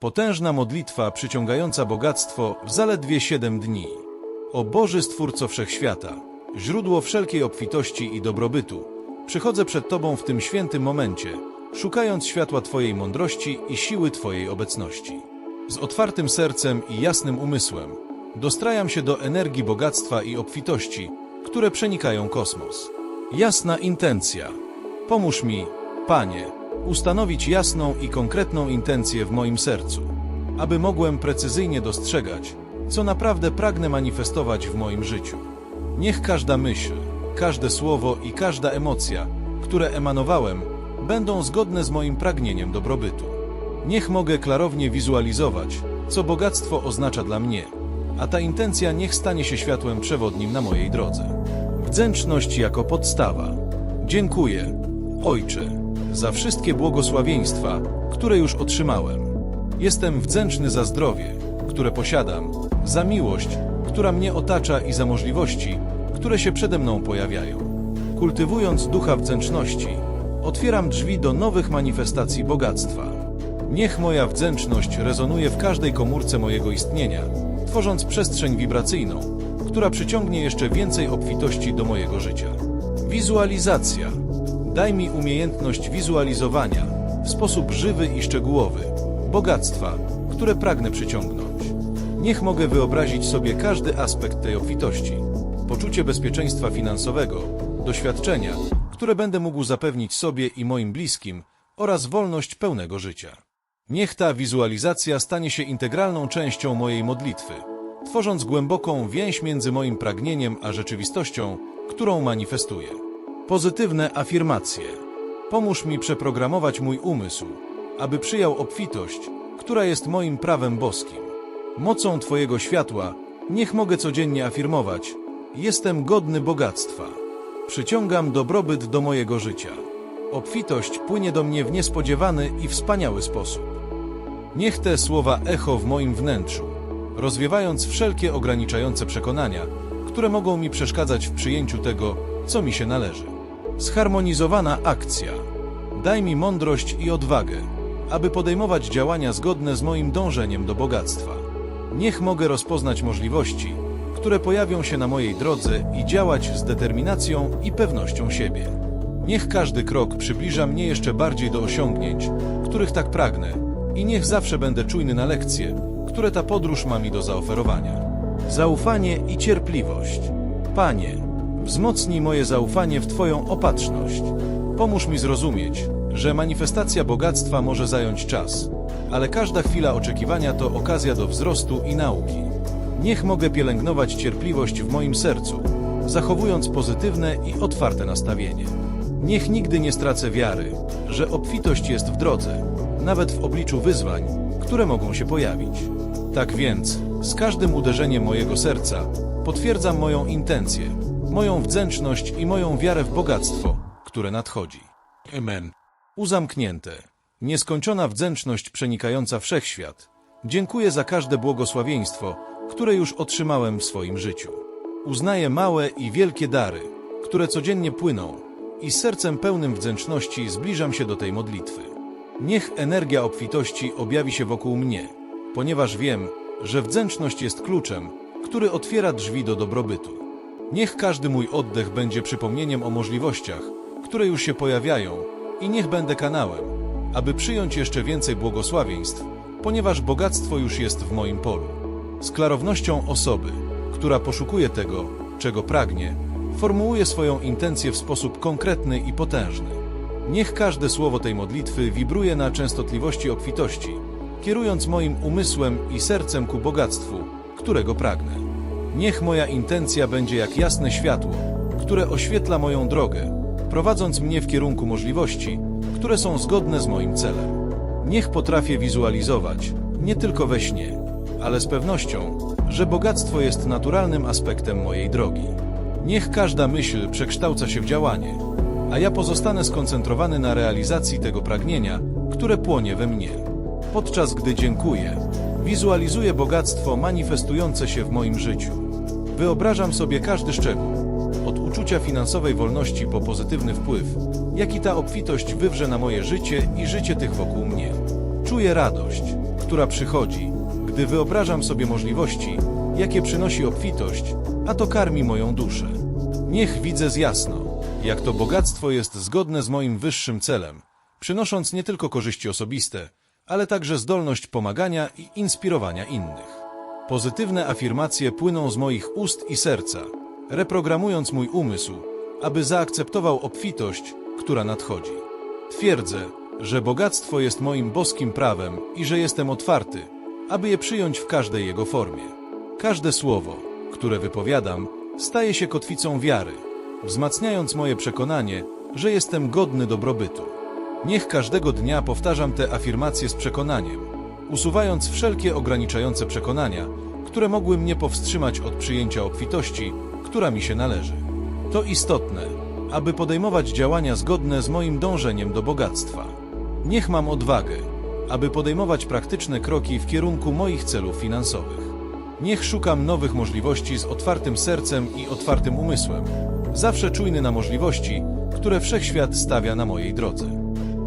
Potężna modlitwa przyciągająca bogactwo w zaledwie siedem dni. O Boży Stwórco Wszechświata, źródło wszelkiej obfitości i dobrobytu, przychodzę przed Tobą w tym świętym momencie, szukając światła Twojej mądrości i siły Twojej obecności. Z otwartym sercem i jasnym umysłem dostrajam się do energii bogactwa i obfitości, które przenikają kosmos. Jasna intencja. Pomóż mi, Panie, ustanowić jasną i konkretną intencję w moim sercu, aby mogłem precyzyjnie dostrzegać, co naprawdę pragnę manifestować w moim życiu. Niech każda myśl, każde słowo i każda emocja, które emanowałem, będą zgodne z moim pragnieniem dobrobytu. Niech mogę klarownie wizualizować, co bogactwo oznacza dla mnie, a ta intencja niech stanie się światłem przewodnim na mojej drodze. Wdzięczność jako podstawa. Dziękuję, Ojcze, za wszystkie błogosławieństwa, które już otrzymałem. Jestem wdzięczny za zdrowie, które posiadam, za miłość, która mnie otacza i za możliwości, które się przede mną pojawiają. Kultywując ducha wdzięczności, otwieram drzwi do nowych manifestacji bogactwa. Niech moja wdzięczność rezonuje w każdej komórce mojego istnienia, tworząc przestrzeń wibracyjną, która przyciągnie jeszcze więcej obfitości do mojego życia. Wizualizacja. Daj mi umiejętność wizualizowania w sposób żywy i szczegółowy bogactwa, które pragnę przyciągnąć. Niech mogę wyobrazić sobie każdy aspekt tej obfitości, poczucie bezpieczeństwa finansowego, doświadczenia, które będę mógł zapewnić sobie i moim bliskim oraz wolność pełnego życia. Niech ta wizualizacja stanie się integralną częścią mojej modlitwy, tworząc głęboką więź między moim pragnieniem a rzeczywistością, którą manifestuję. Pozytywne afirmacje. Pomóż mi przeprogramować mój umysł, aby przyjął obfitość, która jest moim prawem boskim. Mocą Twojego światła niech mogę codziennie afirmować: Jestem godny bogactwa. Przyciągam dobrobyt do mojego życia. Obfitość płynie do mnie w niespodziewany i wspaniały sposób. Niech te słowa echo w moim wnętrzu, rozwiewając wszelkie ograniczające przekonania, które mogą mi przeszkadzać w przyjęciu tego, co mi się należy. Zharmonizowana akcja. Daj mi mądrość i odwagę, aby podejmować działania zgodne z moim dążeniem do bogactwa. Niech mogę rozpoznać możliwości, które pojawią się na mojej drodze i działać z determinacją i pewnością siebie. Niech każdy krok przybliża mnie jeszcze bardziej do osiągnięć, których tak pragnę, i niech zawsze będę czujny na lekcje, które ta podróż ma mi do zaoferowania. Zaufanie i cierpliwość. Panie, wzmocnij moje zaufanie w Twoją opatrzność. Pomóż mi zrozumieć, że manifestacja bogactwa może zająć czas, ale każda chwila oczekiwania to okazja do wzrostu i nauki. Niech mogę pielęgnować cierpliwość w moim sercu, zachowując pozytywne i otwarte nastawienie. Niech nigdy nie stracę wiary, że obfitość jest w drodze, nawet w obliczu wyzwań, które mogą się pojawić. Tak więc, z każdym uderzeniem mojego serca potwierdzam moją intencję, moją wdzięczność i moją wiarę w bogactwo, które nadchodzi. Amen. Uzamknięte. Nieskończona wdzięczność przenikająca wszechświat. Dziękuję za każde błogosławieństwo, które już otrzymałem w swoim życiu. Uznaję małe i wielkie dary, które codziennie płyną i z sercem pełnym wdzięczności zbliżam się do tej modlitwy. Niech energia obfitości objawi się wokół mnie, ponieważ wiem, że wdzięczność jest kluczem, który otwiera drzwi do dobrobytu. Niech każdy mój oddech będzie przypomnieniem o możliwościach, które już się pojawiają i niech będę kanałem, aby przyjąć jeszcze więcej błogosławieństw, ponieważ bogactwo już jest w moim polu. Z klarownością osoby, która poszukuje tego, czego pragnie, formułuje swoją intencję w sposób konkretny i potężny. Niech każde słowo tej modlitwy wibruje na częstotliwości obfitości, kierując moim umysłem i sercem ku bogactwu, którego pragnę. Niech moja intencja będzie jak jasne światło, które oświetla moją drogę, prowadząc mnie w kierunku możliwości, które są zgodne z moim celem. Niech potrafię wizualizować, nie tylko we śnie, ale z pewnością, że bogactwo jest naturalnym aspektem mojej drogi. Niech każda myśl przekształca się w działanie, a ja pozostanę skoncentrowany na realizacji tego pragnienia, które płonie we mnie. Podczas gdy dziękuję, wizualizuję bogactwo manifestujące się w moim życiu. Wyobrażam sobie każdy szczegół, od uczucia finansowej wolności po pozytywny wpływ, jaki ta obfitość wywrze na moje życie i życie tych wokół mnie. Czuję radość, która przychodzi, gdy wyobrażam sobie możliwości, jakie przynosi obfitość, a to karmi moją duszę. Niech widzę z jasno, jak to bogactwo jest zgodne z moim wyższym celem, przynosząc nie tylko korzyści osobiste, ale także zdolność pomagania i inspirowania innych. Pozytywne afirmacje płyną z moich ust i serca, reprogramując mój umysł, aby zaakceptował obfitość, która nadchodzi. Twierdzę, że bogactwo jest moim boskim prawem i że jestem otwarty, aby je przyjąć w każdej jego formie. Każde słowo, które wypowiadam, staje się kotwicą wiary, wzmacniając moje przekonanie, że jestem godny dobrobytu. Niech każdego dnia powtarzam te afirmacje z przekonaniem, usuwając wszelkie ograniczające przekonania, które mogły mnie powstrzymać od przyjęcia obfitości, która mi się należy. To istotne, aby podejmować działania zgodne z moim dążeniem do bogactwa. Niech mam odwagę, aby podejmować praktyczne kroki w kierunku moich celów finansowych. Niech szukam nowych możliwości z otwartym sercem i otwartym umysłem, zawsze czujny na możliwości, które wszechświat stawia na mojej drodze.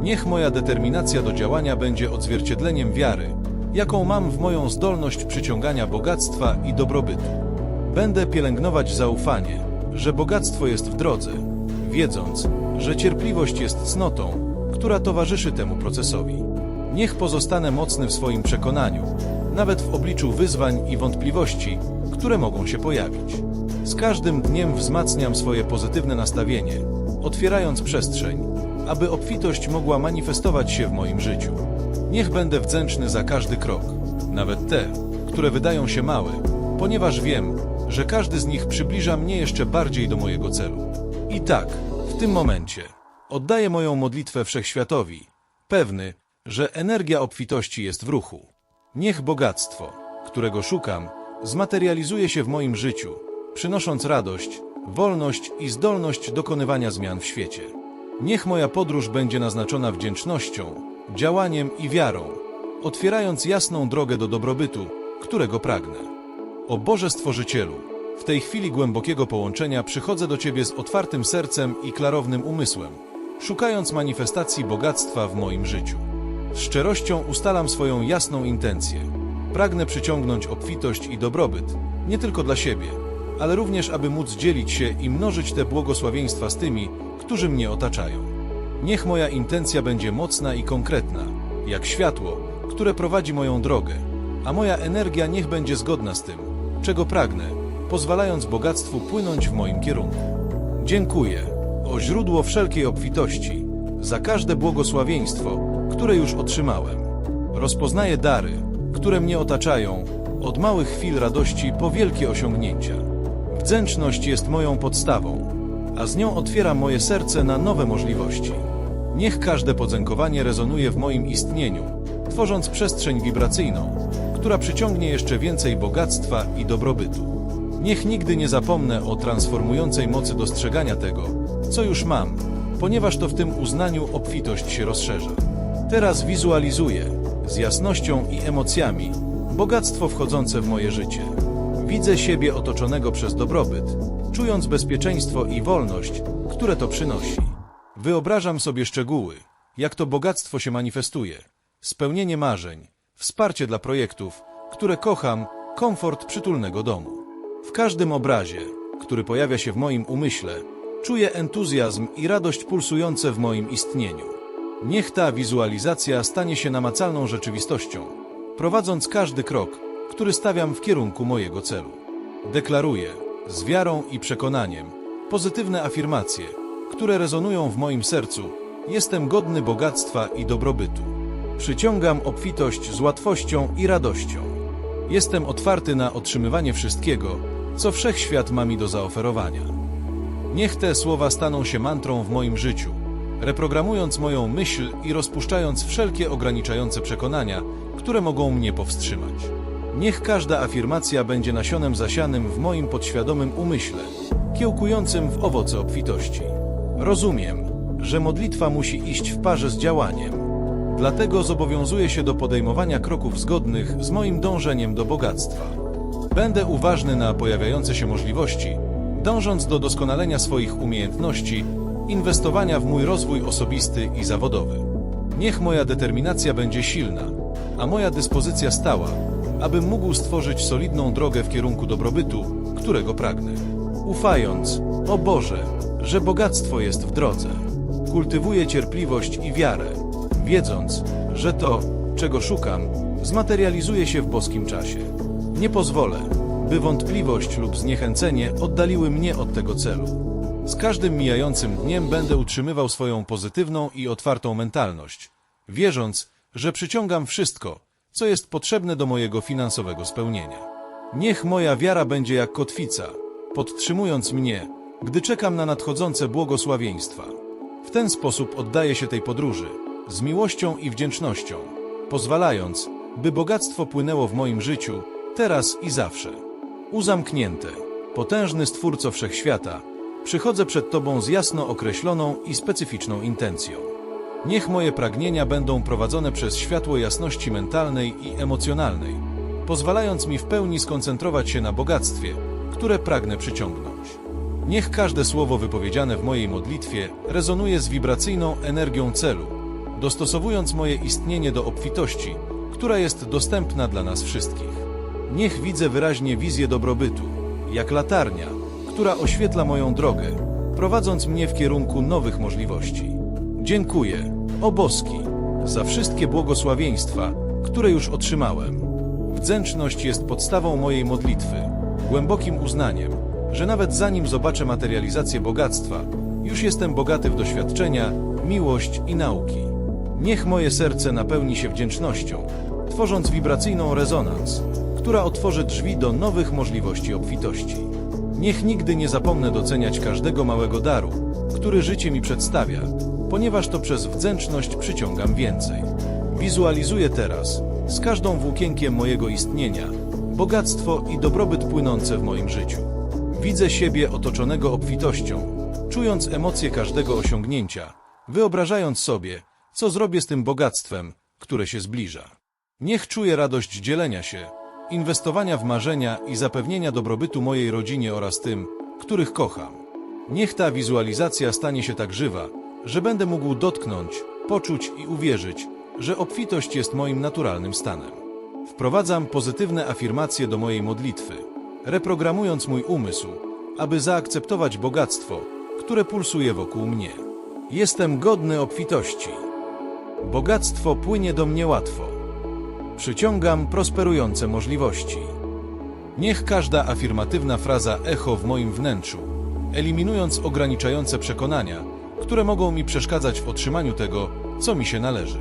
Niech moja determinacja do działania będzie odzwierciedleniem wiary, jaką mam w moją zdolność przyciągania bogactwa i dobrobytu. Będę pielęgnować zaufanie, że bogactwo jest w drodze, wiedząc, że cierpliwość jest cnotą, która towarzyszy temu procesowi. Niech pozostanę mocny w swoim przekonaniu, nawet w obliczu wyzwań i wątpliwości, które mogą się pojawić. Z każdym dniem wzmacniam swoje pozytywne nastawienie, otwierając przestrzeń, aby obfitość mogła manifestować się w moim życiu. Niech będę wdzięczny za każdy krok, nawet te, które wydają się małe, ponieważ wiem, że każdy z nich przybliża mnie jeszcze bardziej do mojego celu. I tak, w tym momencie, oddaję moją modlitwę wszechświatowi, pewny, że energia obfitości jest w ruchu. Niech bogactwo, którego szukam, zmaterializuje się w moim życiu, przynosząc radość, wolność i zdolność dokonywania zmian w świecie. Niech moja podróż będzie naznaczona wdzięcznością, działaniem i wiarą, otwierając jasną drogę do dobrobytu, którego pragnę. O Boże Stworzycielu, w tej chwili głębokiego połączenia przychodzę do Ciebie z otwartym sercem i klarownym umysłem, szukając manifestacji bogactwa w moim życiu. Z szczerością ustalam swoją jasną intencję. Pragnę przyciągnąć obfitość i dobrobyt, nie tylko dla siebie, ale również aby móc dzielić się i mnożyć te błogosławieństwa z tymi, którzy mnie otaczają. Niech moja intencja będzie mocna i konkretna, jak światło, które prowadzi moją drogę, a moja energia niech będzie zgodna z tym, czego pragnę, pozwalając bogactwu płynąć w moim kierunku. Dziękuję, o źródło wszelkiej obfitości, za każde błogosławieństwo, które już otrzymałem. Rozpoznaję dary, które mnie otaczają, od małych chwil radości po wielkie osiągnięcia. Wdzięczność jest moją podstawą, a z nią otwieram moje serce na nowe możliwości. Niech każde podziękowanie rezonuje w moim istnieniu, tworząc przestrzeń wibracyjną, która przyciągnie jeszcze więcej bogactwa i dobrobytu. Niech nigdy nie zapomnę o transformującej mocy dostrzegania tego, co już mam, ponieważ to w tym uznaniu obfitość się rozszerza. Teraz wizualizuję, z jasnością i emocjami, bogactwo wchodzące w moje życie. Widzę siebie otoczonego przez dobrobyt, czując bezpieczeństwo i wolność, które to przynosi. Wyobrażam sobie szczegóły, jak to bogactwo się manifestuje, spełnienie marzeń, wsparcie dla projektów, które kocham, komfort przytulnego domu. W każdym obrazie, który pojawia się w moim umyśle, czuję entuzjazm i radość pulsujące w moim istnieniu. Niech ta wizualizacja stanie się namacalną rzeczywistością, prowadząc każdy krok, który stawiam w kierunku mojego celu. Deklaruję, z wiarą i przekonaniem, pozytywne afirmacje, które rezonują w moim sercu, jestem godny bogactwa i dobrobytu. Przyciągam obfitość z łatwością i radością. Jestem otwarty na otrzymywanie wszystkiego, co wszechświat ma mi do zaoferowania. Niech te słowa staną się mantrą w moim życiu, reprogramując moją myśl i rozpuszczając wszelkie ograniczające przekonania, które mogą mnie powstrzymać. Niech każda afirmacja będzie nasionem zasianym w moim podświadomym umyśle, kiełkującym w owoce obfitości. Rozumiem, że modlitwa musi iść w parze z działaniem. Dlatego zobowiązuję się do podejmowania kroków zgodnych z moim dążeniem do bogactwa. Będę uważny na pojawiające się możliwości, dążąc do doskonalenia swoich umiejętności, inwestowania w mój rozwój osobisty i zawodowy. Niech moja determinacja będzie silna, a moja dyspozycja stała, abym mógł stworzyć solidną drogę w kierunku dobrobytu, którego pragnę. Ufając, o Boże, że bogactwo jest w drodze. Kultywuję cierpliwość i wiarę, wiedząc, że to, czego szukam, zmaterializuje się w boskim czasie. Nie pozwolę, by wątpliwość lub zniechęcenie oddaliły mnie od tego celu. Z każdym mijającym dniem będę utrzymywał swoją pozytywną i otwartą mentalność, wierząc, że przyciągam wszystko, co jest potrzebne do mojego finansowego spełnienia. Niech moja wiara będzie jak kotwica, podtrzymując mnie, gdy czekam na nadchodzące błogosławieństwa. W ten sposób oddaję się tej podróży, z miłością i wdzięcznością, pozwalając, by bogactwo płynęło w moim życiu, teraz i zawsze. Uzamknięte, potężny Stwórco Wszechświata, przychodzę przed Tobą z jasno określoną i specyficzną intencją. Niech moje pragnienia będą prowadzone przez światło jasności mentalnej i emocjonalnej, pozwalając mi w pełni skoncentrować się na bogactwie, które pragnę przyciągnąć. Niech każde słowo wypowiedziane w mojej modlitwie rezonuje z wibracyjną energią celu, dostosowując moje istnienie do obfitości, która jest dostępna dla nas wszystkich. Niech widzę wyraźnie wizję dobrobytu, jak latarnia, która oświetla moją drogę, prowadząc mnie w kierunku nowych możliwości. Dziękuję, o boski, za wszystkie błogosławieństwa, które już otrzymałem. Wdzięczność jest podstawą mojej modlitwy, głębokim uznaniem, że nawet zanim zobaczę materializację bogactwa, już jestem bogaty w doświadczenia, miłość i nauki. Niech moje serce napełni się wdzięcznością, tworząc wibracyjną rezonans, która otworzy drzwi do nowych możliwości obfitości. Niech nigdy nie zapomnę doceniać każdego małego daru, który życie mi przedstawia, ponieważ to przez wdzięczność przyciągam więcej. Wizualizuję teraz, z każdą włókienkiem mojego istnienia, bogactwo i dobrobyt płynące w moim życiu. Widzę siebie otoczonego obfitością, czując emocje każdego osiągnięcia, wyobrażając sobie, co zrobię z tym bogactwem, które się zbliża. Niech czuję radość dzielenia się, inwestowania w marzenia i zapewnienia dobrobytu mojej rodzinie oraz tym, których kocham. Niech ta wizualizacja stanie się tak żywa, że będę mógł dotknąć, poczuć i uwierzyć, że obfitość jest moim naturalnym stanem. Wprowadzam pozytywne afirmacje do mojej modlitwy, reprogramując mój umysł, aby zaakceptować bogactwo, które pulsuje wokół mnie. Jestem godny obfitości. Bogactwo płynie do mnie łatwo. Przyciągam prosperujące możliwości. Niech każda afirmatywna fraza echo w moim wnętrzu, eliminując ograniczające przekonania, które mogą mi przeszkadzać w otrzymaniu tego, co mi się należy.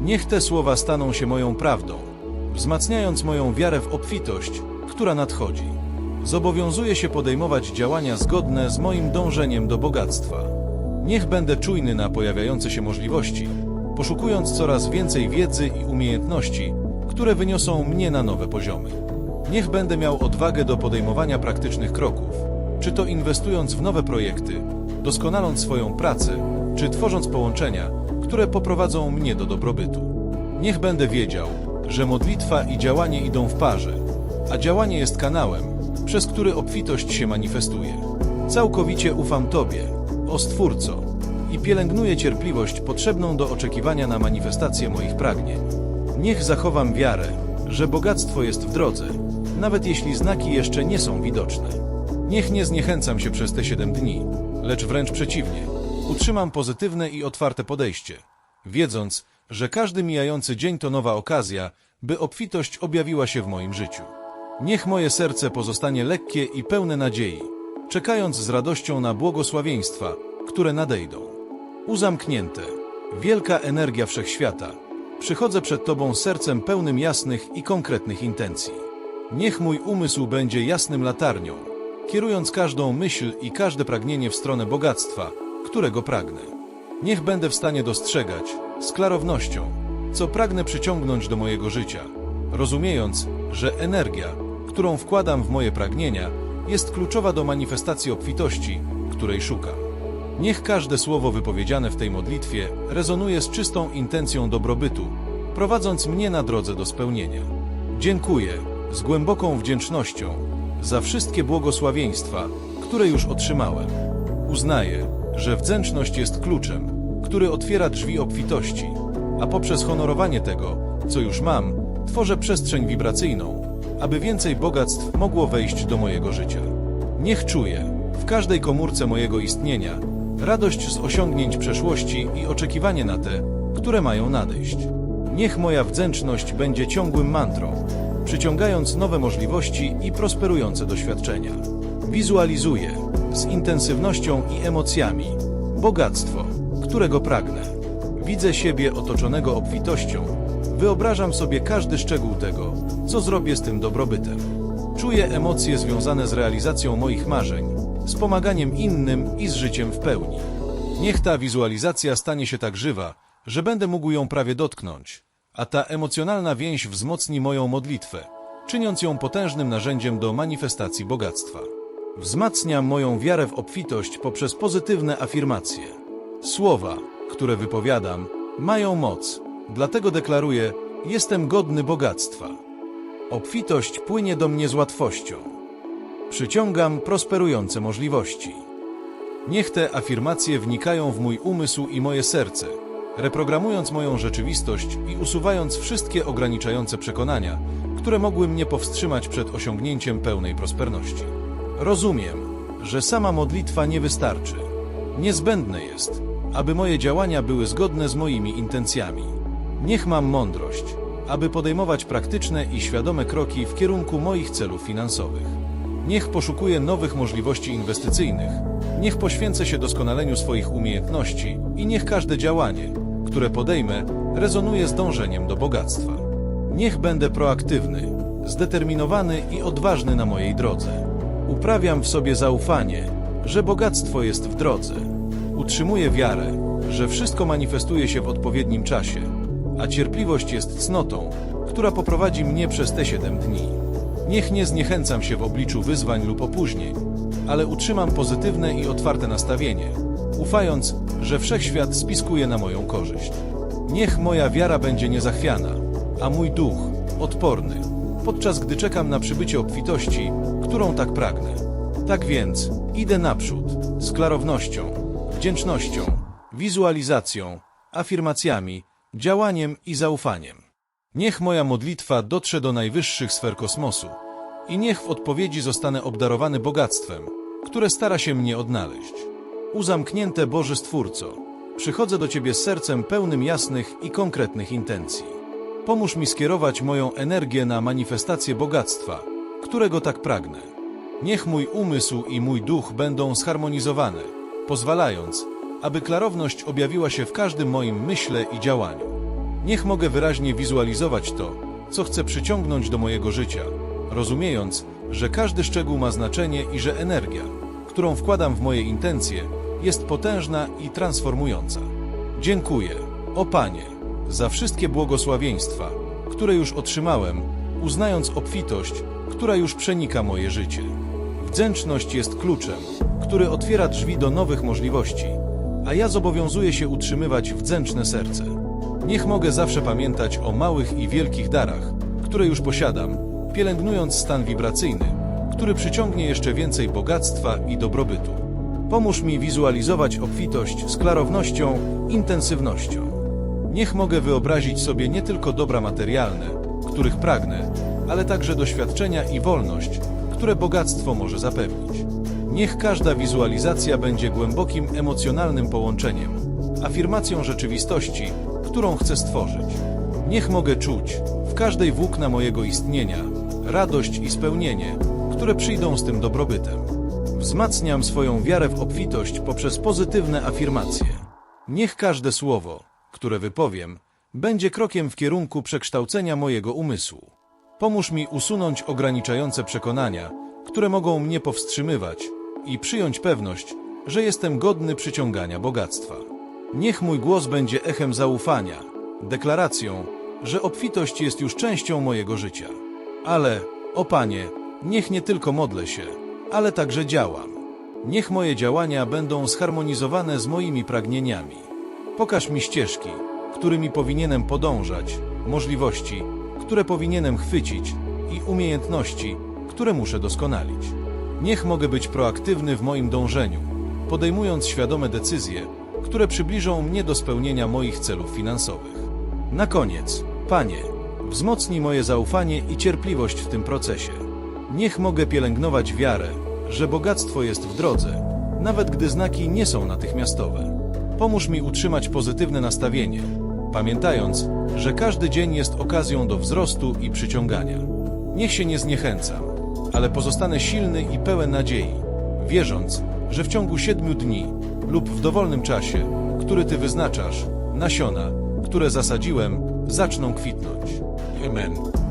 Niech te słowa staną się moją prawdą, wzmacniając moją wiarę w obfitość, która nadchodzi. Zobowiązuję się podejmować działania zgodne z moim dążeniem do bogactwa. Niech będę czujny na pojawiające się możliwości, poszukując coraz więcej wiedzy i umiejętności, które wyniosą mnie na nowe poziomy. Niech będę miał odwagę do podejmowania praktycznych kroków, czy to inwestując w nowe projekty, doskonaląc swoją pracę, czy tworząc połączenia, które poprowadzą mnie do dobrobytu. Niech będę wiedział, że modlitwa i działanie idą w parze, a działanie jest kanałem, przez który obfitość się manifestuje. Całkowicie ufam Tobie, o Stwórco, i pielęgnuję cierpliwość potrzebną do oczekiwania na manifestację moich pragnień. Niech zachowam wiarę, że bogactwo jest w drodze, nawet jeśli znaki jeszcze nie są widoczne. Niech nie zniechęcam się przez te siedem dni, lecz wręcz przeciwnie, utrzymam pozytywne i otwarte podejście, wiedząc, że każdy mijający dzień to nowa okazja, by obfitość objawiła się w moim życiu. Niech moje serce pozostanie lekkie i pełne nadziei, czekając z radością na błogosławieństwa, które nadejdą. Uzamknięte, wielka energia wszechświata, przychodzę przed Tobą sercem pełnym jasnych i konkretnych intencji. Niech mój umysł będzie jasnym latarnią, kierując każdą myśl i każde pragnienie w stronę bogactwa, którego pragnę. Niech będę w stanie dostrzegać, z klarownością, co pragnę przyciągnąć do mojego życia, rozumiejąc, że energia, którą wkładam w moje pragnienia, jest kluczowa do manifestacji obfitości, której szukam. Niech każde słowo wypowiedziane w tej modlitwie rezonuje z czystą intencją dobrobytu, prowadząc mnie na drodze do spełnienia. Dziękuję z głęboką wdzięcznością za wszystkie błogosławieństwa, które już otrzymałem. Uznaję, że wdzięczność jest kluczem, który otwiera drzwi obfitości, a poprzez honorowanie tego co już mam, tworzę przestrzeń wibracyjną, aby więcej bogactw mogło wejść do mojego życia. Niech czuję, w każdej komórce mojego istnienia, radość z osiągnięć przeszłości i oczekiwanie na te, które mają nadejść. Niech moja wdzięczność będzie ciągłym mantrą, przyciągając nowe możliwości i prosperujące doświadczenia. Wizualizuję z intensywnością i emocjami bogactwo, którego pragnę. Widzę siebie otoczonego obfitością, wyobrażam sobie każdy szczegół tego, co zrobię z tym dobrobytem. Czuję emocje związane z realizacją moich marzeń, z pomaganiem innym i z życiem w pełni. Niech ta wizualizacja stanie się tak żywa, że będę mógł ją prawie dotknąć, a ta emocjonalna więź wzmocni moją modlitwę, czyniąc ją potężnym narzędziem do manifestacji bogactwa. Wzmacniam moją wiarę w obfitość poprzez pozytywne afirmacje. Słowa, które wypowiadam, mają moc, dlatego deklaruję: Jestem godny bogactwa. Obfitość płynie do mnie z łatwością. Przyciągam prosperujące możliwości. Niech te afirmacje wnikają w mój umysł i moje serce, reprogramując moją rzeczywistość i usuwając wszystkie ograniczające przekonania, które mogły mnie powstrzymać przed osiągnięciem pełnej prosperności. Rozumiem, że sama modlitwa nie wystarczy. Niezbędne jest, aby moje działania były zgodne z moimi intencjami. Niech mam mądrość, aby podejmować praktyczne i świadome kroki w kierunku moich celów finansowych. Niech poszukuję nowych możliwości inwestycyjnych, niech poświęcę się doskonaleniu swoich umiejętności i niech każde działanie, które podejmę, rezonuje z dążeniem do bogactwa. Niech będę proaktywny, zdeterminowany i odważny na mojej drodze. Uprawiam w sobie zaufanie, że bogactwo jest w drodze. Utrzymuję wiarę, że wszystko manifestuje się w odpowiednim czasie, a cierpliwość jest cnotą, która poprowadzi mnie przez te siedem dni. Niech nie zniechęcam się w obliczu wyzwań lub opóźnień, ale utrzymam pozytywne i otwarte nastawienie, ufając, że wszechświat spiskuje na moją korzyść. Niech moja wiara będzie niezachwiana, a mój duch odporny, podczas gdy czekam na przybycie obfitości, którą tak pragnę. Tak więc idę naprzód z klarownością, wdzięcznością, wizualizacją, afirmacjami, działaniem i zaufaniem. Niech moja modlitwa dotrze do najwyższych sfer kosmosu i niech w odpowiedzi zostanę obdarowany bogactwem, które stara się mnie odnaleźć. Uzamknięte Boży Stwórco, przychodzę do Ciebie z sercem pełnym jasnych i konkretnych intencji. Pomóż mi skierować moją energię na manifestację bogactwa, którego tak pragnę. Niech mój umysł i mój duch będą zharmonizowane, pozwalając, aby klarowność objawiła się w każdym moim myśle i działaniu. Niech mogę wyraźnie wizualizować to, co chcę przyciągnąć do mojego życia, rozumiejąc, że każdy szczegół ma znaczenie i że energia, którą wkładam w moje intencje, jest potężna i transformująca. Dziękuję, o Panie, za wszystkie błogosławieństwa, które już otrzymałem, uznając obfitość, która już przenika moje życie. Wdzięczność jest kluczem, który otwiera drzwi do nowych możliwości, a ja zobowiązuję się utrzymywać wdzięczne serce. Niech mogę zawsze pamiętać o małych i wielkich darach, które już posiadam, pielęgnując stan wibracyjny, który przyciągnie jeszcze więcej bogactwa i dobrobytu. Pomóż mi wizualizować obfitość z klarownością, intensywnością. Niech mogę wyobrazić sobie nie tylko dobra materialne, których pragnę, ale także doświadczenia i wolność, które bogactwo może zapewnić. Niech każda wizualizacja będzie głębokim emocjonalnym połączeniem, afirmacją rzeczywistości, którą chcę stworzyć. Niech mogę czuć, w każdej włókna mojego istnienia, radość i spełnienie, które przyjdą z tym dobrobytem. Wzmacniam swoją wiarę w obfitość poprzez pozytywne afirmacje. Niech każde słowo, które wypowiem, będzie krokiem w kierunku przekształcenia mojego umysłu. Pomóż mi usunąć ograniczające przekonania, które mogą mnie powstrzymywać i przyjąć pewność, że jestem godny przyciągania bogactwa. Niech mój głos będzie echem zaufania, deklaracją, że obfitość jest już częścią mojego życia. Ale, o Panie, niech nie tylko modlę się, ale także działam. Niech moje działania będą zharmonizowane z moimi pragnieniami. Pokaż mi ścieżki, którymi powinienem podążać, możliwości, które powinienem chwycić i umiejętności, które muszę doskonalić. Niech mogę być proaktywny w moim dążeniu, podejmując świadome decyzje, które przybliżą mnie do spełnienia moich celów finansowych. Na koniec, Panie, Wzmocnij moje zaufanie i cierpliwość w tym procesie. Niech mogę pielęgnować wiarę, że bogactwo jest w drodze, nawet gdy znaki nie są natychmiastowe. Pomóż mi utrzymać pozytywne nastawienie, pamiętając, że każdy dzień jest okazją do wzrostu i przyciągania. Niech się nie zniechęcam, ale pozostanę silny i pełen nadziei, wierząc, że w ciągu siedmiu dni lub w dowolnym czasie, który Ty wyznaczasz, nasiona, które zasadziłem, zaczną kwitnąć. Amen.